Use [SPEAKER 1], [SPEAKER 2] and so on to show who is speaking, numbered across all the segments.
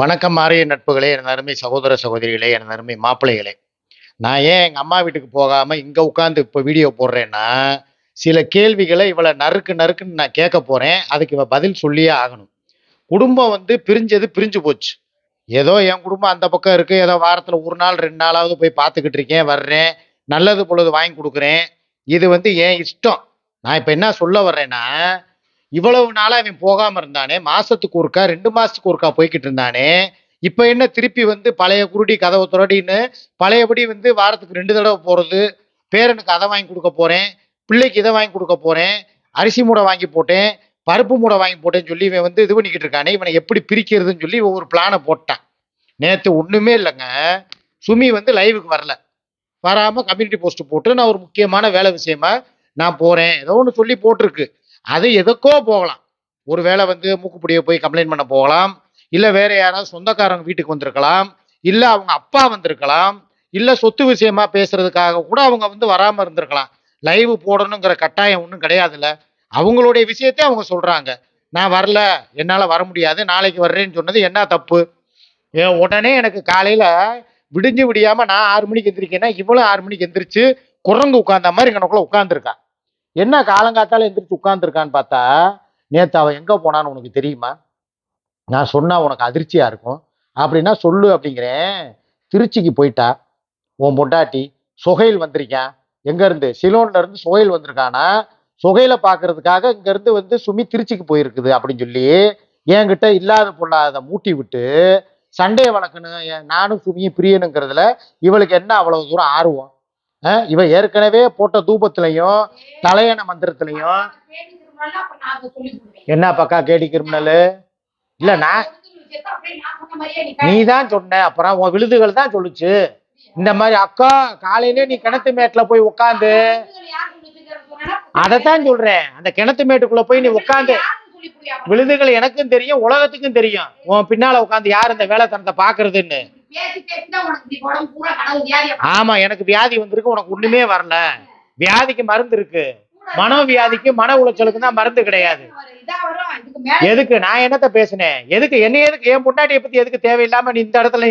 [SPEAKER 1] வணக்கம் மாறிய நட்புகளே என் அருமை சகோதர சகோதரிகளே என் அருமை மாப்பிள்ளைகளே. நான் ஏன் எங்கள் அம்மா வீட்டுக்கு போகாமல் இங்கே உட்காந்து இப்போ வீடியோ போடுறேன்னா சில கேள்விகளை இவளை நறுக்கு நறுக்குன்னு நான் கேட்க போகிறேன் அதுக்கு இவள் பதில் சொல்லியே ஆகணும். குடும்பம் வந்து பிரிஞ்சது பிரிஞ்சு போச்சு. ஏதோ என் குடும்பம் அந்த பக்கம் இருக்குது ஏதோ வாரத்தில் ஒரு நாள் ரெண்டு நாளாவது போய் பார்த்துக்கிட்டு இருக்கேன் வர்றேன். நல்லது பொழுது வாங்கி கொடுக்குறேன். இது வந்து என் இஷ்டம். நான் இப்போ என்ன சொல்ல வர்றேன்னா இவ்வளவு நாளாக அவன் போகாம இருந்தானே மாசத்துக்கு ஒருக்கா ரெண்டு மாசத்துக்கு ஒருக்கா போய்கிட்டு இருந்தானே இப்ப என்ன திருப்பி வந்து பழைய குருடி கதவை துரடின்னு பழையபடி வந்து வாரத்துக்கு ரெண்டு தடவை போறது பேரனுக்கு அதை வாங்கி கொடுக்க போறேன் பிள்ளைக்கு இதை வாங்கி கொடுக்க போறேன் அரிசி மூடை வாங்கி போட்டேன் பருப்பு மூடை வாங்கி போட்டேன்னு சொல்லி இவன் வந்து இது பண்ணிக்கிட்டு இருக்கானே இவனை எப்படி பிரிக்கிறதுன்னு சொல்லி இவன் ஒரு பிளானை போட்டான். நேற்று ஒண்ணுமே இல்லைங்க சுமி வந்து லைவுக்கு வரல. வராம கம்யூனிட்டி போஸ்ட் போட்டு நான் ஒரு முக்கியமான வேலை விஷயமா நான் போறேன் ஏதோ ஒன்று சொல்லி போட்டிருக்கு. அது எதுக்கோ போகலாம். ஒரு வேளை வந்து மூக்குப்பிடியை போய் கம்ப்ளைண்ட் பண்ண போகலாம். இல்லை வேற யாராவது சொந்தக்காரங்க வீட்டுக்கு வந்திருக்கலாம். இல்லை அவங்க அப்பா வந்திருக்கலாம். இல்லை சொத்து விஷயமா பேசுறதுக்காக கூட அவங்க வந்து வராமல் இருந்திருக்கலாம். லைவ் போடணுங்கிற கட்டாயம் ஒன்றும் கிடையாதுல்ல. அவங்களுடைய விஷயத்தை அவங்க சொல்கிறாங்க நான் வரல என்னால் வர முடியாது நாளைக்கு வர்றேன்னு சொன்னது என்ன தப்பு? ஏன் உடனே எனக்கு காலையில் விடிஞ்சு விடியாமல் நான் ஆறு மணிக்கு எந்திரிக்கேன்னா இவ்வளோ ஆறு மணிக்கு எந்திரிச்சு குரங்கு உட்காந்த மாதிரி எனக்குள்ள உட்காந்துருக்கான் என்ன காலங்காத்தால எந்திரிச்சு உட்காந்துருக்கான்னு பார்த்தா நேற்று அவன் எங்கே போனான்னு உனக்கு தெரியுமா? நான் சொன்னால் உனக்கு அதிர்ச்சியாக இருக்கும். அப்படின்னா சொல்லு அப்படிங்கிறேன். திருச்சிக்கு போயிட்டா. உன் பொண்டாட்டி சொகையில் வந்திருக்கான். எங்கேருந்து? சிலோன்லேருந்து சுகையில் வந்திருக்கானா? சுகையில பார்க்கறதுக்காக இங்கேருந்து வந்து சுமி திருச்சிக்கு போயிருக்குது அப்படின்னு சொல்லி என்கிட்ட இல்லாத பொல்லாத மூட்டி விட்டு சண்டையை வளர்க்கணும். நானும் சுமியும் பிரியனுங்கிறதுல இவளுக்கு என்ன அவ்வளவு தூரம் ஆர்வம்? இவ ஏற்கனவே போட்ட தூபத்திலையும் தலையண மந்திரத்திலையும். என்ன பக்கா கேடி கிரிமினலு? இல்ல நான் நீ தான் சொன்ன அப்புறம் உன் விழுதுகள் தான் சொல்லுச்சு. இந்த மாதிரி அக்கா காலையிலே நீ கிணத்து மேட்ல போய் உட்காந்து அதைத்தான் சொல்றேன். அந்த கிணத்து மேட்டுக்குள்ள போய் நீ உட்காந்து விழுதுகள் எனக்கும் தெரியும் உலகத்துக்கும் தெரியும். உன் பின்னால உட்காந்து யார் இந்த வேலைத்தனத்தை பாக்குறதுன்னு ஆமா எனக்கு வியாதி வந்திருக்கு உனக்கு ஒண்ணுமே வரல. வியாதிக்கு மருந்து இருக்கு. மனோவியாதிக்கு மன உளைச்சலுக்கு தான் மருந்து கிடையாது. எதுக்கு? நான் என்னத்த பேசினேன்? எதுக்கு? என்ன எதுக்கு? என் பொண்டாட்டியை பத்தி எதுக்கு தேவையில்லாம நீ இந்த இடத்துல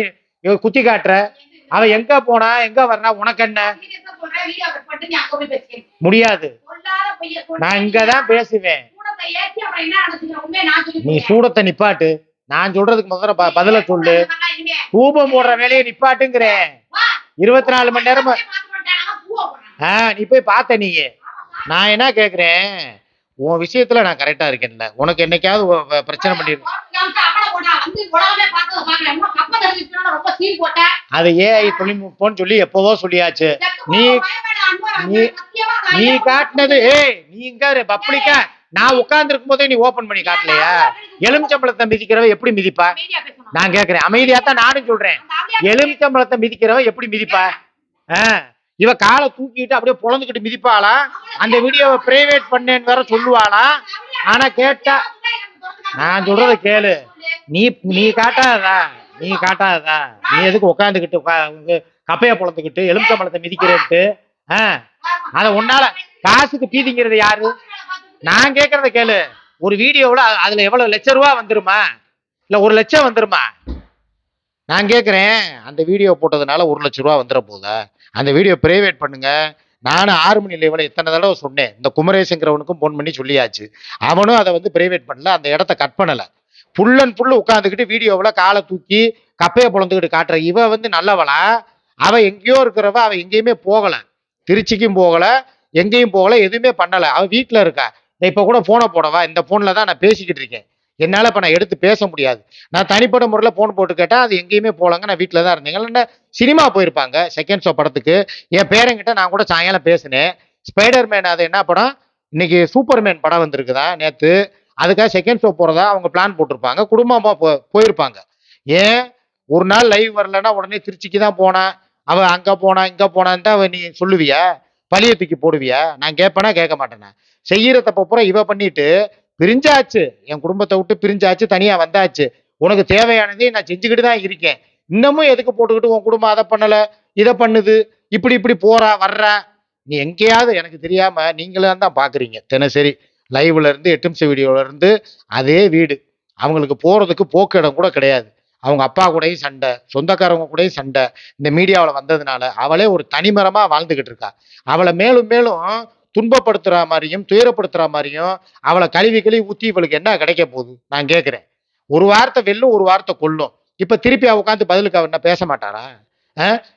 [SPEAKER 1] குத்தி காட்டுற? அவ எங்க போனா எங்க வர்றா? உனக்கு என்ன? முடியாது. நான் இங்கதான் பேசுவேன். நீ சூடத்தை நிப்பாட்டு. நான் சொல்றதுக்கு முதல்ல பதில சொல்லு. தூபம் போடுற வேலையை நிப்பாட்டுங்கிறேன் இருபத்தி நாலு மணி நேரமா ஆ நீ போய் பார்த்த நீ. நான் என்ன கேக்குறேன்? உன் விஷயத்துல நான் கரெக்டா இருக்கேன்ல. உனக்கு என்னைக்காவது பிரச்சனை பண்ணி அது ஏஐ தொழில்நுட்பம்னு சொல்லி எப்போதோ சொல்லியாச்சு. நீ நீ- நீ காட்டினது ஏய் நீ இங்க பப்ளிக்கா. நான் உட்கார்ந்து இருக்கும் போதே நீ ஓபன் பண்ணி காட்டலையா? எலுமிச்சம்பழத்தை மிதிக்கிறவ எப்படி மிதிப்பா? நான் கேக்குறேன். அமைதியா தான் நானும் சொல்றேன். எலுமிச்சம்பழத்தை மிதிக்கிறவ எப்படி மிதிப்பா? இவ காலை தூக்கிட்டு அப்படியே பொழந்துக்கிட்டு மிதிப்பாளா? அந்த வீடியோவை பிரைவேட் பண்ணேன்னு வேற சொல்லுவாளா? ஆனா கேட்டா நான் சொல்றத கேளு. நீ நீ காட்டாததா? நீ காட்டாததா? நீ எதுக்கு உட்காந்துக்கிட்டு உட்கா- கப்பைய பொழந்துக்கிட்டு எலுமிச்சம்பழத்தை மிதிக்கிறேன்ட்டு? ஆ அத உன்னால காசுக்கு பீதிங்கிறது யாரு? நான் கேட்கறத கேளு. ஒரு வீடியோவில் அதில் எவ்வளோ லட்ச ரூபா வந்துருமா? இல்லை ஒரு லட்சம் வந்துருமா? நான் கேட்குறேன் அந்த வீடியோ போட்டதுனால ஒரு லட்ச ரூபா வந்துட போதா அந்த வீடியோ பிரைவேட் பண்ணுங்க. நானும் ஆறு மணி லெவலில் எத்தனை தடவை சொன்னேன். இந்த குமரேசுங்கிறவனுக்கும் ஃபோன் பண்ணி சொல்லியாச்சு. அவனும் அதை வந்து பிரைவேட் பண்ணல. அந்த இடத்த கட் பண்ணலை. ஃபுல் அண்ட் ஃபுல்லு உட்காந்துக்கிட்டு வீடியோவில் காலை தூக்கி கப்பையை பொழந்துக்கிட்டு காட்டுற. இவ வந்து நல்லவளா? அவன் எங்கேயோ இருக்கிறவ அவன் எங்கேயுமே போகலை. திருச்சிக்கும் போகலை எங்கேயும் போகலை எதுவுமே பண்ணலை. அவள் வீட்டில் இருக்கா? நான் இப்போ கூட ஃபோனை போடவா? இந்த ஃபோனில் தான் நான் பேசிக்கிட்டு இருக்கேன். என்னால் இப்போ நான் எடுத்து பேச முடியாது. நான் தனிப்பட்ட முறையில் ஃபோன் போட்டு கேட்டால் அது எங்கேயுமே போகலங்க. நான் வீட்டில் தான் இருந்தேங்க இல்லைன்னா சினிமா போயிருப்பாங்க செகண்ட் ஷோ படத்துக்கு. என் பேரங்கிட்ட நான் கூட சாயங்காலம் பேசினேன். ஸ்பைடர் மேன் அது என்ன படம்? இன்னைக்கு சூப்பர்மேன் படம் வந்திருக்குதா நேற்று அதுக்காக செகண்ட் ஷோ போகிறதா அவங்க பிளான் போட்டிருப்பாங்க. குடும்பமாக போ போயிருப்பாங்க. ஏன்? ஒரு நாள் லைவ் வரலன்னா உடனே திருச்சிக்கு தான் போனேன் அவன் அங்கே போனா இங்கே போனான்னு தான் நீ சொல்லுவியா? பழிய தூக்கி போடுவியா? நான் கேட்பேனா கேட்க மாட்டேனே? செய்யற தப்ப பூரா இவ பண்ணிட்டு பிரிஞ்சாச்சு. என் குடும்பத்தை விட்டு பிரிஞ்சாச்சு தனியா வந்தாச்சு. உனக்கு தேவையானதே நான் செஞ்சுக்கிட்டு தான் இருக்கேன். இன்னமும் எதுக்கு போட்டுக்கிட்டு உன் குடும்பம் அதை பண்ணல இதை பண்ணுது? இப்படி இப்படி போறா வர்றா? நீ எங்கேயாவது எனக்கு தெரியாம நீங்களே தான் பாக்குறீங்க. தினசரி லைவ்ல இருந்து எட்டு நிமிஷம் வீடியோல இருந்து அதே வீடு. அவங்களுக்கு போறதுக்கு போக்கு இடம் கூட கிடையாது. அவங்க அப்பா கூடயும் சண்டை சொந்தக்காரவங்க கூடயும் சண்டை இந்த மீடியாவில் வந்ததுனால அவளே ஒரு தனிமரமாக வாழ்ந்துக்கிட்டு இருக்கா. அவளை மேலும் மேலும் துன்பப்படுத்துகிற மாதிரியும் துயரப்படுத்துகிற மாதிரியும் அவளை கழுவி கழுவி ஊற்றி இவளுக்கு என்ன கிடைக்க போகுது? நான் கேட்குறேன் ஒரு வார்த்தை வெல்லும் ஒரு வார்த்தை கொல்லும். இப்போ திருப்பி அவ உட்காந்து பதிலுக்கு அவர் என்ன பேச மாட்டாரா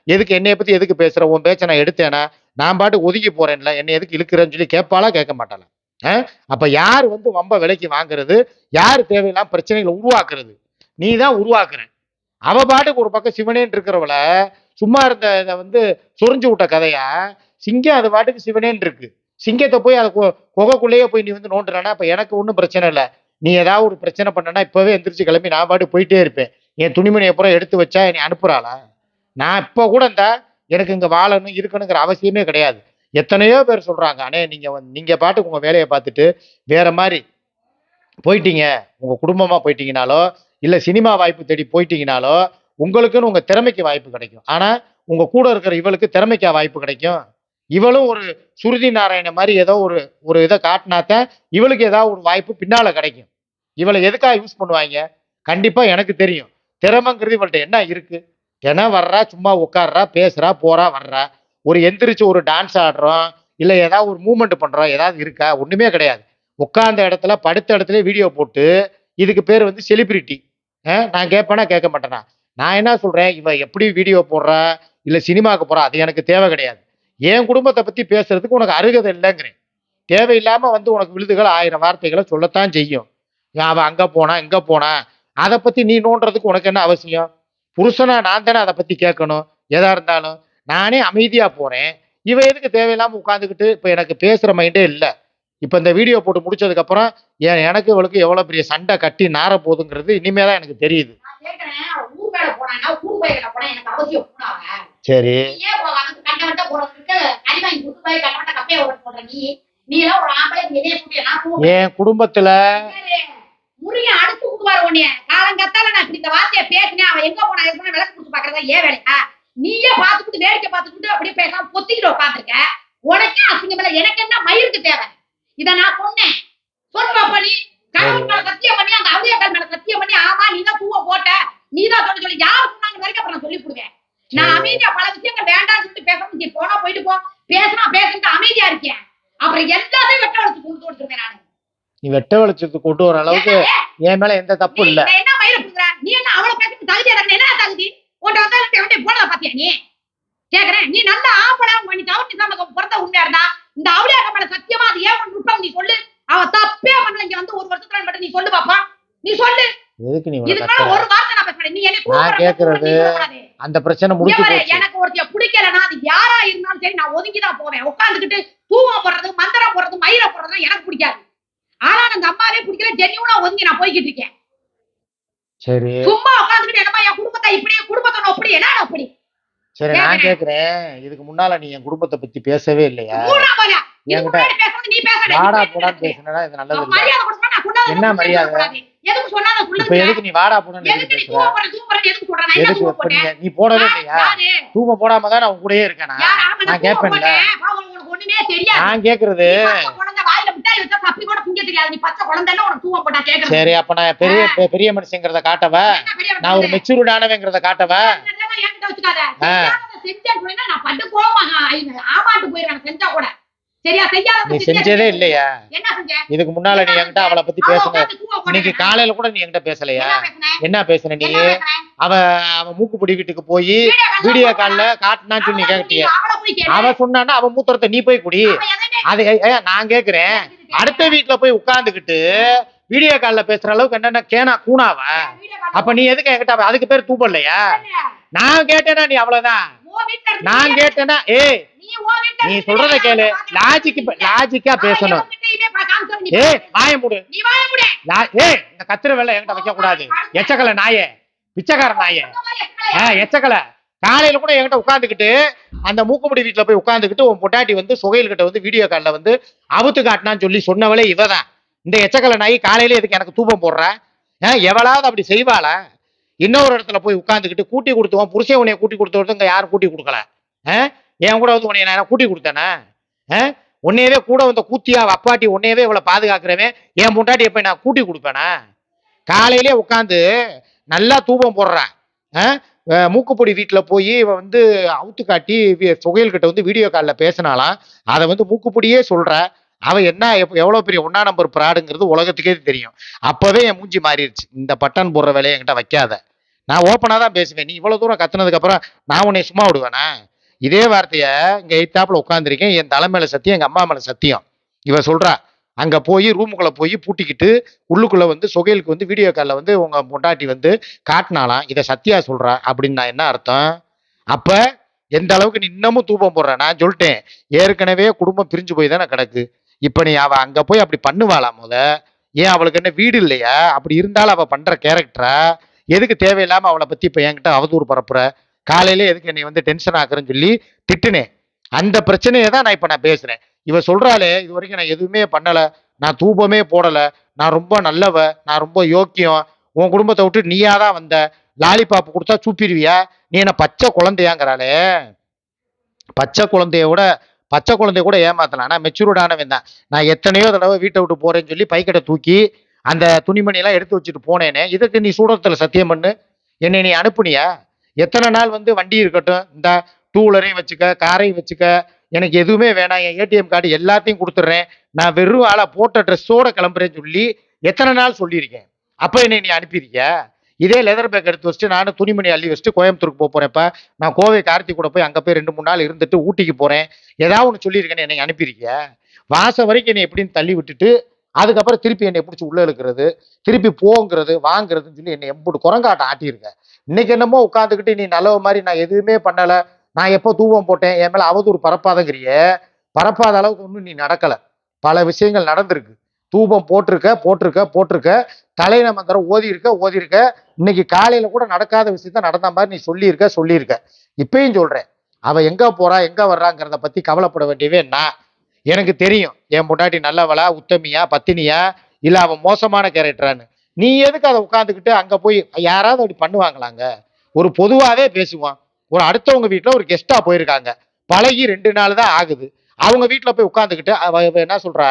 [SPEAKER 1] எதுக்கு என்னைய பத்தி எதுக்கு பேசுற? உன் பேச்ச நான் எடுத்தேனா? நான் பாட்டு ஒதுக்கி போறேன்ல என்னை எதுக்கு இழுக்கிறேன்னு சொல்லி கேட்பாளா கேட்க மாட்டாளா? அஹ்? அப்ப யார் வந்து வம்ப விலைக்கு வாங்குறது? யார் தேவையில்லாம பிரச்சனைகளை உருவாக்குறது? நீ தான் உருவாக்குற. அவ பாட்டுக்கு ஒரு பக்கம் சிவனேன்னு இருக்கிறவள சும்மா இருந்த இதை வந்து சொரிஞ்சு விட்ட கதையா? சிங்கம் அது பாட்டுக்கு சிவனேன்னு இருக்கு. சிங்கத்தை போய் அதை கொ- குகைக்குள்ளேயே போய் நீ வந்து நோண்டுறானா? இப்போ எனக்கு ஒன்றும் பிரச்சனை இல்லை. நீ ஏதாவது ஒரு பிரச்சனை பண்ணனா இப்பவே எந்திரிச்சு கிளம்பி நான் பாட்டு போயிட்டே இருப்பேன். என் துணிமணியை பூரா எடுத்து வச்சா என்னை அனுப்புறாளா? நான் இப்போ கூட இந்த எனக்கு இங்கே வாழணும் இருக்கணுங்கிற அவசியமே கிடையாது. எத்தனையோ பேர் சொல்கிறாங்க அண்ணே நீங்கள் வந்து நீங்கள் பாட்டுக்கு உங்கள் வேலையை பார்த்துட்டு வேற மாதிரி போயிட்டீங்க. உங்கள் குடும்பமாக போயிட்டீங்கனாலோ இல்லை சினிமா வாய்ப்பு தேடி போயிட்டீங்கனாலோ உங்களுக்குன்னு உங்கள் திறமைக்கு வாய்ப்பு கிடைக்கும். ஆனால் உங்கள் கூட இருக்கிற இவளுக்கு திறமைக்கா வாய்ப்பு கிடைக்கும்? இவளும் ஒரு சுருதி நாராயண மாதிரி ஏதோ ஒரு ஒரு இதை காட்டினாத்தான் இவளுக்கு ஏதாவது ஒரு வாய்ப்பு பின்னால் கிடைக்கும். இவளை எதுக்காக யூஸ் பண்ணுவாங்க? கண்டிப்பாக எனக்கு தெரியும். திறமைங்கிறது இவள்கிட்ட என்ன இருக்குது ஏன்னா வர்றா சும்மா உட்கார்றா பேசுறா போகிறா வர்றா. ஒரு எந்திரிச்சு ஒரு டான்ஸ் ஆடுறோம் இல்லை ஏதாவது ஒரு மூமெண்ட் பண்ணுறோம் ஏதாவது இருக்கா? ஒன்றுமே கிடையாது. உட்கார்ந்த இடத்துல படுத்த இடத்துல வீடியோ போட்டு இதுக்கு பேர் வந்து செலிபிரிட்டி நான் கேட்பேனா கேட்க மாட்டேனா? நான் என்ன சொல்கிறேன் இவன் எப்படி வீடியோ போடுறா? இல்லை சினிமாவுக்கு போகிறா அது எனக்கு தேவை கிடையாது. என் குடும்பத்தை பற்றி பேசுறதுக்கு உனக்கு அருகதை இல்லைங்கிறேன். தேவையில்லாமல் வந்து உனக்கு விழுதுகள் ஆயிரம் வார்த்தைகளை சொல்லத்தான் செய்யும். ஏன் அங்கே அங்க போனா இங்கே போனா? அதை பற்றி நீ நோண்டுறதுக்கு உனக்கு என்ன அவசியம்? புருஷனா நான் தானே அதை பற்றி கேட்கணும்? எதாக இருந்தாலும். நானே அமைதியாக போகிறேன் இவன் எதுக்கு தேவையில்லாமல் உட்காந்துக்கிட்டு இப்போ எனக்கு பேசுகிற மைண்டே இல்லை. இப்ப இந்த வீடியோ போட்டு முடிச்சதுக்கு அப்புறம் என் எனக்கு இவளுக்கு எவ்வளவு பெரிய சண்டை கட்டி நார போகுதுங்கிறது எனக்கு தெரியுது.
[SPEAKER 2] மேல பயில போனா எனக்கு போனாவ
[SPEAKER 1] சரி.
[SPEAKER 2] ஏன்
[SPEAKER 1] என் குடும்பத்துல?
[SPEAKER 2] முறிய அடுத்து விடுவாரு உன்னைய. காலங்கத்தால நான் இப்படி இந்த வார்த்தையை பேசினேன். அவன் எங்க போனா போனா விளக்கு கொடுத்து பாக்குறதா ஏன் வேலையா நீயே பாத்துக்கிட்டு வேடிக்கை பாத்துக்கிட்டு அப்படியே பேசாம பொத்திக்கிட்டு உட்காந்துருக்க உனக்கே அசிங்கம் இல்ல எனக்கு என்ன மயிருக்கு தேவை? இத நான் சொன்னேன். சொல்லு பாப்பா நீ. கடவுள் மேல சத்தியம் பண்ணி அந்த அவளியாக்கள் மேல சத்தியம் பண்ணி ஆமா நீ தான் பூவை போட்ட. நீ தான் சொல்லி சொல்லி யார் சொன்னாங்க வரைக்கும் அப்புறம் நான் சொல்லி கொடுவேன் நான் அமைதியா பல விஷயங்கள் வேண்டாம்னு சொல்லிட்டு பேசாம நீ போனா போயிட்டு போ. பேசினா பேசுன்ட்டு அமைதியா இருக்கேன். அப்புறம் எல்லாத்தையும் வெட்ட வச்சு கொண்டு கொடுத்துருவேன் நான்.
[SPEAKER 1] நீ வெட்ட வெளிச்சத்துக்கு கொண்டு வர அளவுக்கு என் மேல எந்த தப்பும் இல்ல.
[SPEAKER 2] நீ என்ன மயில குடுக்குற நீ என்ன அவளை பேசுறது இருக்க? என்ன தகுதி? உன்ட்ட வந்தா எவன்டே போனத பாத்தியா நீ? கேக்குறேன். நீ நல்ல ஆம்பளை நீ தவறு நிசாம பிறந்த உண்மையா இருந்தா? இந்த அவளியாக மேல சத்தியமா அது ஏன் நுட்பம் நீ சொல்லு. அவ தப்பே பண்ணல. இங்க வந்து ஒரு வருஷத்துல மட்டும் நீ சொல்லு பாப்பா நீ சொல்லு.
[SPEAKER 1] எதுக்கு நீ இவ்வளவு
[SPEAKER 2] இதுக்கு மேல
[SPEAKER 1] கத்துற?
[SPEAKER 2] ஒரு வார்த்தை நான் பேசுறேன் நீ என்ன
[SPEAKER 1] நான் கேக்குறது. அந்த பிரச்சனை முடிஞ்சு போச்சு.
[SPEAKER 2] எனக்கு ஒருத்திய பிடிக்கலன்னா அது யாரா இருந்தாலும் சரி நான் ஒதுங்கி தான் போவேன். உட்காந்துக்கிட்டு தூவம் போடுறது மந்திரம் போடுறது மயில போடுறது எனக்கு பிடிக்காது. ஆனா அந்த அம்மாவே பிடிக்கல ஜென்யூனா ஒதுங்கி நான் போய்கிட்டு இருக்கேன்.
[SPEAKER 1] சரி.
[SPEAKER 2] சும்மா உட்காந்துக்கிட்டு என்னமா என் குடும்பத்தை இப்படி குடும்பத்தை அப்படி என்ன அப்படி
[SPEAKER 1] சரி நான்
[SPEAKER 2] கேக்குறேன்.
[SPEAKER 1] இதுக்கு முன்னால நீ என் குடும்பத்தை பத்தி பேசவே இல்லையா? என்கிட்ட வாடா போடான்னு பேசுனா இது நல்லது இல்ல. என்ன மரியாதை? இப்ப எதுக்கு நீ வாடா போடான்னு
[SPEAKER 2] எதுக்கு நீ
[SPEAKER 1] போடவே இல்லையா? தூம போடாம தான் நான் கூடயே இருக்கேனா? நான் கேட்பேன்ல நான் கேக்குறது. சரி அப்ப நான் பெரிய பெரிய மனுஷங்கிறத காட்டவா? நான் ஒரு மெச்சூர்ட் ஆனவங்கிறத காட்டவா?
[SPEAKER 2] என்கிட்ட வச்சுக்காத. நான் பட்டு போயிடுறேன் செஞ்சா கூட. சரியா?
[SPEAKER 1] நீ செஞ்சதே இல்லையா? இதுக்கு முன்னால நீ என்கிட்ட அவளை பத்தி பேசுன இன்னைக்கு காலையில கூட நீ என்கிட்ட பேசலையா?
[SPEAKER 2] என்ன
[SPEAKER 1] பேசுன? நீ? அவ அவ மூக்குப்பிடி வீட்டுக்கு போய்
[SPEAKER 2] வீடியோ கால்ல
[SPEAKER 1] கால்ல காட்டினான்னு சொல்லி கேட்டிய. அவ சொன்னான்னா அவ மூத்திரத்தை நீ போய் குடி. அது நான் கேக்குறேன். அடுத்த வீட்டுல போய் உட்கார்ந்துகிட்டு வீடியோ கால்ல பேசுற அளவுக்கு என்னென்ன கேனா கூணாவா அப்ப நீ எதுக்கு என்கிட்ட அதுக்கு பேர் தூப்பல்லையா
[SPEAKER 2] இல்ல.
[SPEAKER 1] நான் கேட்டேனா நீ அவ்வளவுதான். நான் கேட்டேனா ஏய்
[SPEAKER 2] நீ
[SPEAKER 1] சொல்றத கேளு. லாஜிக் லாஜிக்கா பேசணும்.
[SPEAKER 2] பாக்குற.
[SPEAKER 1] வாய மூடு. ஏய் இந்த கத்திர வேலை என்கிட்ட வைக்க கூடாது எச்சக்கலை நாயே. பிச்சைக்கார நாயே. எச்சக்கலை. காலையில கூட என்கிட்ட உட்காந்துக்கிட்டு அந்த மூக்குமுடி வீட்டுல போய் உட்காந்துக்கிட்டு உன் பொட்டாட்டி வந்து சுகையில் கிட்ட வந்து வீடியோ கால்ல வந்து அவுத்து காட்டினான்னு சொல்லி சொன்னவளே இவதான். இந்த எச்சக்கலை நாய் காலையில எதுக்கு எனக்கு தூபம் போடுற ஆ, எவளாவது அப்படி செய்வாளா இன்னொரு இடத்துல போய் உட்காந்துக்கிட்டு கூட்டி கொடுத்துவோம் புருஷன் உன்னைய கூட்டி கொடுத்தவங்க இங்க யாரும் கூட்டி கொடுக்கல ஆ? என் கூட வந்து உன்னைய நான் கூட்டி கொடுத்தேனே ஆ? உன்னையவே கூட வந்த கூத்தியா அப்பாட்டி உன்னையவே இவ்வளவு பாதுகாக்கிறவன் என் பொண்டாட்டியை போய் நான் கூட்டி கொடுப்பேனா காலையிலே உட்காந்து நல்லா தூபம் போடுறேன் ஆ? மூக்குப்பொடி வீட்டில் போய் இவன் வந்து அவுத்து காட்டி சுகையல்கிட்ட வந்து வீடியோ காலில் பேசினாலாம் அதை வந்து மூக்குப்பொடியே சொல்கிறேன் அவன் என்ன எவ்வளோ பெரிய ஒன்னா நம்பர் ப்ராடுங்கிறது உலகத்துக்கே தெரியும். அப்போவே என் மூஞ்சி மாறிடுச்சு. இந்த பட்டன் போடுற வேலையை என்கிட்ட வைக்காத. நான் ஓப்பனாக தான் பேசுவேன். நீ இவ்வளோ தூரம் கத்துனதுக்கப்புறம் நான் உன்னை சும்மா விடுவேனா? இதே வார்த்தையை இங்கே எய்த்தாப்பில் உட்காந்துருக்கேன் என் தலை சத்தியம் எங்கள் அம்மா மேலே சத்தியம். இவ சொல்கிறா அங்கே போய் ரூமுக்குள்ளே போய் பூட்டிக்கிட்டு உள்ளுக்குள்ளே வந்து சுகைலுக்கு வந்து வீடியோ காலில் வந்து உங்கள் பொண்டாட்டி வந்து காட்டினாலாம் இதை சத்தியா சொல்கிறா அப்படின்னு நான் என்ன அர்த்தம்? அப்போ எந்த அளவுக்கு நீ இன்னமும் தூபம் போடுற? நான் சொல்லிட்டேன். ஏற்கனவே குடும்பம் பிரிஞ்சு போய் தானே கிடக்கு. இப்போ நீ அவள் அங்கே போய் அப்படி பண்ணுவாளா முத? ஏன் அவளுக்கு என்ன வீடு இல்லையா? அப்படி இருந்தாலும் அவள் பண்ணுற கேரக்டரை எதுக்கு தேவையில்லாமல் அவளை பற்றி இப்போ என்கிட்ட அவதூறு பரப்புற? காலையில எதுக்கு நீ வந்து டென்ஷன் ஆக்குறேன்னு சொல்லி திட்டுனேன் அந்த பிரச்சனையை தான் நான் இப்போ நான் பேசுகிறேன் இவ சொல்கிறாளே இது வரைக்கும் நான் எதுவுமே பண்ணலை. நான் தூபமே போடலை. நான் ரொம்ப நல்லவ. நான் ரொம்ப யோக்கியம். உன் குடும்பத்தை விட்டு நீயா தான் வந்த. லாலிபாப் கொடுத்தா சூப்பிடுவியா? நீ என்ன பச்சை குழந்தையாங்கிறாளே? பச்சை குழந்தைய விட பச்சை குழந்தைய கூட ஏமாத்தலாம். ஆனால் மெச்சூர்டானவன் தான். நான் எத்தனையோ தடவை வீட்டை விட்டு போறேன்னு சொல்லி பைக்கெட்டை தூக்கி அந்த துணிமணியெல்லாம் எடுத்து வச்சுட்டு போனேனே இதுக்கு நீ சூடத்தில் சத்தியம் பண்ணு? என்னை நீ அனுப்புனியா? எத்தனை நாள் வந்து வண்டி இருக்கட்டும் இந்த டூ வீலரையும் வச்சுக்க காரையும் வச்சுக்க எனக்கு எதுவுமே வேணாம் என் ஏடிஎம் கார்டு எல்லாத்தையும் கொடுத்துட்றேன். நான் வெறும் ஆளாக போட்ட ட்ரெஸ்ஸோட கிளம்புறேன்னு சொல்லி எத்தனை நாள் சொல்லியிருக்கேன்? அப்போ என்னை நீ அனுப்பியிருக்கியா? இதே லெதர் பேக் எடுத்து வச்சுட்டு நானும் துணிமணி அள்ளி வச்சுட்டு கோயம்புத்தூருக்கு போக போறேன்ப்பா. நான் கோவை கார்த்தி கூட போய் அங்கே போய் ரெண்டு மூணு நாள் இருந்துட்டு ஊட்டிக்கு போறேன். ஏதாவது ஒன்று சொல்லியிருக்கேன்னு என்னை அனுப்பியிருக்கிய. வாசம் வரைக்கும் என்னை எப்படின்னு தள்ளி விட்டுட்டு அதுக்கப்புறம் திருப்பி என்னை பிடிச்சி உள்ள இழுக்கிறது திருப்பி போங்கிறது வாங்குறதுன்னு சொல்லி என்னை எம்புட்டு குரங்காட்டம் ஆட்டியிருக்க. இன்னைக்கு என்னமோ உட்காந்துக்கிட்டு நீ நல்லவ மாதிரி நான் எதுவுமே பண்ணல. நான் எப்போ தூவம் போட்டேன்? என் மேல அவதூறு பரப்பாதங்கிறிய. பரப்பாத அளவுக்கு ஒன்றும் நீ நடக்கல. பல விஷயங்கள் நடந்திருக்கு. தூபம் போட்டிருக்க போட்டிருக்க போட்டிருக்க. தலை மந்திரம் ஓதி இருக்க ஓதி இருக்க இன்னைக்கு காலையில கூட நடக்காத விஷயத்த நடந்த மாதிரி நீ சொல்லியிருக்க சொல்லியிருக்க. இப்பயும் சொல்றேன். அவ எங்க போறா எங்க வர்றாங்கிறத பத்தி கவலைப்பட வேண்டியவே நான் எனக்கு தெரியும். என் பொண்டாட்டி நல்லவளா உத்தமியா பத்தினியா? இல்ல அவன் மோசமான கேரக்டரான்னு. நீ எதுக்கு அதை உட்காந்துக்கிட்டு அங்க போய் யாராவது அப்படி பண்ணுவாங்களாங்க? ஒரு பொதுவாவே பேசுவான். ஒரு அடுத்தவங்க வீட்டுல ஒரு கெஸ்டா போயிருக்காங்க. பழகி ரெண்டு நாள் தான் ஆகுது. அவங்க வீட்டுல போய் உட்காந்துக்கிட்டு அவ என்ன சொல்றா?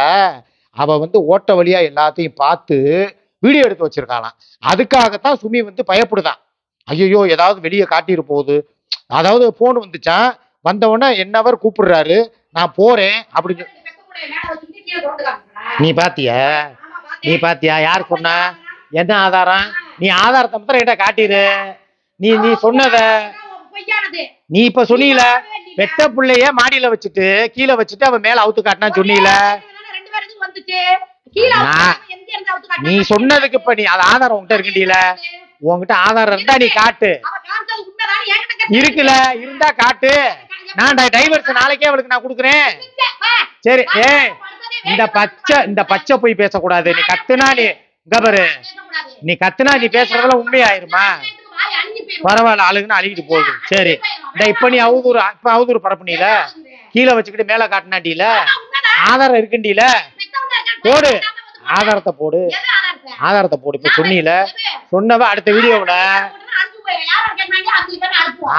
[SPEAKER 1] அவ வந்து ஓட்ட வழியா எல்லாத்தையும் பார்த்து வீடியோ எடுத்து வச்சிருக்காளாம். அதுக்காகத்தான் சுமி வந்து பயப்படுதான் ஐயோ ஏதாவது வெளியே காட்டிட்டு போகுது. அதாவது போன் வந்துச்சான் வந்த உடனே என்னவர் கூப்பிடுறாரு? நான் போறேன் அப்படின்னு நீ பாத்தியா? நீ பாத்தியா? யார் சொன்ன? என்ன ஆதாரம்? நீ ஆதாரத்தை மாத்திரம் என்கிட்ட காட்டிடு நீ நீ சொன்னத. நீ இப்ப சொன்னீல. பெத்த பிள்ளைய மாடியில வச்சுட்டு கீழே வச்சுட்டு அவன் மேல அவுத்து காட்டினா சொன்னீல.
[SPEAKER 2] வந்துச்சு?
[SPEAKER 1] நீ சொன்னதுக்கு இப்ப நீ அது ஆதாரம் உன்கிட்ட இருக்குண்டில உன்கிட்ட ஆதாரம் இருந்தா நீ காட்டு.
[SPEAKER 2] அவ காமிச்சது உண்மைதானே? என்கிட்ட கேட்டு-
[SPEAKER 1] இருக்குல இருந்தா காட்டு. நான் டைவர்ஸ் நாளைக்கே அவளுக்கு நான் கொடுக்குறேன். சரி
[SPEAKER 2] படுத்ததே
[SPEAKER 1] இந்த. பச்சை இந்த பச்சை போய் பேசக்கூடாது. நீ கத்துனா நீ இங்க பாரு.
[SPEAKER 2] பேசக்கூடாது.
[SPEAKER 1] நீ கத்துனா நீ பேசுறதெல்லாம் உண்மையாயிருமா. பரவாயில்ல அழுகுன்னு அழுகிட்டு போகுது. சரி. இந்த இப்ப நீ அவதூறு இப்ப அவதூறு பரப்புனீல? கீழே வச்சுக்கிட்டு மேல காட்டினாட்டில
[SPEAKER 2] உண்மைதான்.
[SPEAKER 1] ஆதாரம்
[SPEAKER 2] இருக்காங்க.
[SPEAKER 1] போடு. ஆதாரத்தை போடு.
[SPEAKER 2] ஆதாரத்தை?
[SPEAKER 1] போடு. இப்ப சொன்னீல? சொன்னவ அடுத்த வீடியோவுல.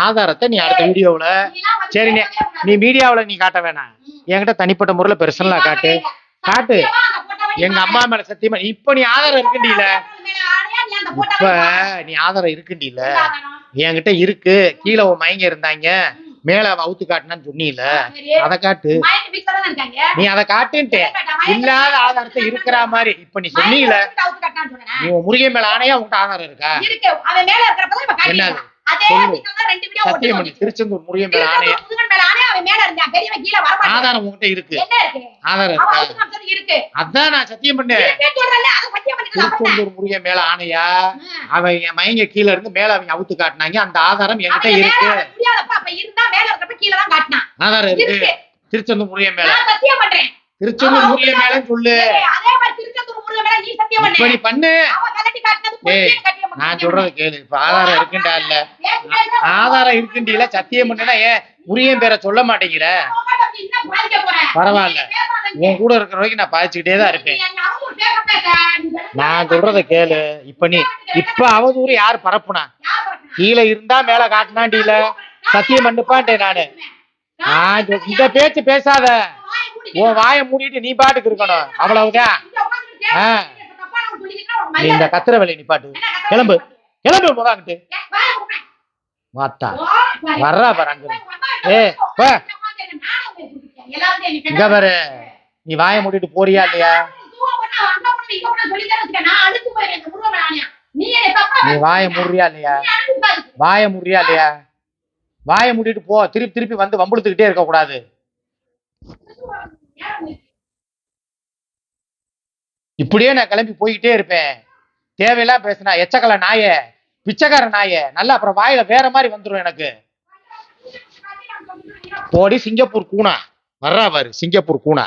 [SPEAKER 1] ஆதாரத்தை நீ அடுத்த வீடியோவுல சரி நீ மீடியாவுல நீ காட்ட வேணாம். என்கிட்ட தனிப்பட்ட முறையில பெர்சனலா காட்டு. காட்டு. எங்க. அம்மா மேல சத்தியமா இப்ப நீ ஆதாரம் இருக்குண்டில இப்ப நீ ஆதாரம் இருக்குண்டில? என்கிட்ட இருக்கு. கீழே உன் மயங்க இருந்தாங்க. மேல அவ அவுத்து காட்டினான்னு சொன்னீல. அத காட்டு. நீ அதை காட்டுன்ட்டு. இல்லாத ஆதாரத்தை இருக்கிற மாதிரி. இப்ப நீ சொன்னீல? நீ முருகன் மேல ஆணையா உன்கிட்ட ஆதாரம் இருக்கா? என்னது? திருச்செந்தூர் முருகன் மேல ஆணையா. ஆதாரம் உன்கிட்ட இருக்கு? ஆதாரம் இருக்கு. அதான் நான் சத்தியம் பண்ணேன். திருச்செந்தூர் முருகன் மேல ஆணையா? என் மயங்க கீழ இருந்து மேல அவங்க அவுத்து காட்டினாங்க. அந்த ஆதாரம் என்கிட்ட இருக்கு. ஆதாரம் இருக்கு. திருச்செந்தூர் முருகன் மேல. திருச்செந்தூர் சொல்லு.
[SPEAKER 2] முருகன் மேல நீ சத்தியம்
[SPEAKER 1] இப்ப
[SPEAKER 2] பண்ணு.
[SPEAKER 1] நான் சொல்றது. கேளு. இப்ப ஆதாரம் இருக்குண்டா இல்ல. ஆதாரம் இருக்குண்டில சத்தியம் பண்ணுனா ஏன் முருகன் பேரை சொல்ல மாட்டேங்கிற? பரவாயில்ல. உன் கூட இருக்கிற வரைக்கும் நான் பாதிச்சுக்கிட்டே தான் இருப்பேன்.
[SPEAKER 2] நீ நீ
[SPEAKER 1] நான் சொல்றத கேளு. இப்ப நீ இப்ப அவதூறு யார் பரப்புனா? கீழே இருந்தா மேல காட்டினாண்டில சத்தியம் பண்ணுப்பான்ட்டேன் நானு. நான் இந்த பேச்சு பேசாத. உன் வாயை மூடிட்டு நீ பாட்டுக்கு இருக்கணும். அவ்வளவுதான். நீ இந்த கத்துற வேலையை
[SPEAKER 2] என்ன கத்துற
[SPEAKER 1] கிளம்பு? கிளம்பி
[SPEAKER 2] மூடு.
[SPEAKER 1] மாத்தா. வர்றா பாரு அங்க
[SPEAKER 2] என்னை
[SPEAKER 1] இங்க பாரு. நீ வாயை மூடிட்டு போறியா இல்லையா?
[SPEAKER 2] நீ.
[SPEAKER 1] வாயை மூடுறியா இல்லையா. வாயை மூடுறியா இல்லையா? வாயை மூடிட்டு போ. திருப்பி திருப்பி வந்து வம்புடுத்துக்கிட்டே இருக்க கூடாது. இப்படியே நான் கிளம்பி போய்கிட்டே இருப்பேன். தேவையெல்லாம் பேசினா எச்சக்கல நாயே பிச்சைக்கார நாயே. நல்லா அப்புறம் வாயில வேற மாதிரி வந்துடும் எனக்கு. போடி சிங்கப்பூர் கூனா. வர்றா பாரு சிங்கப்பூர் கூனா.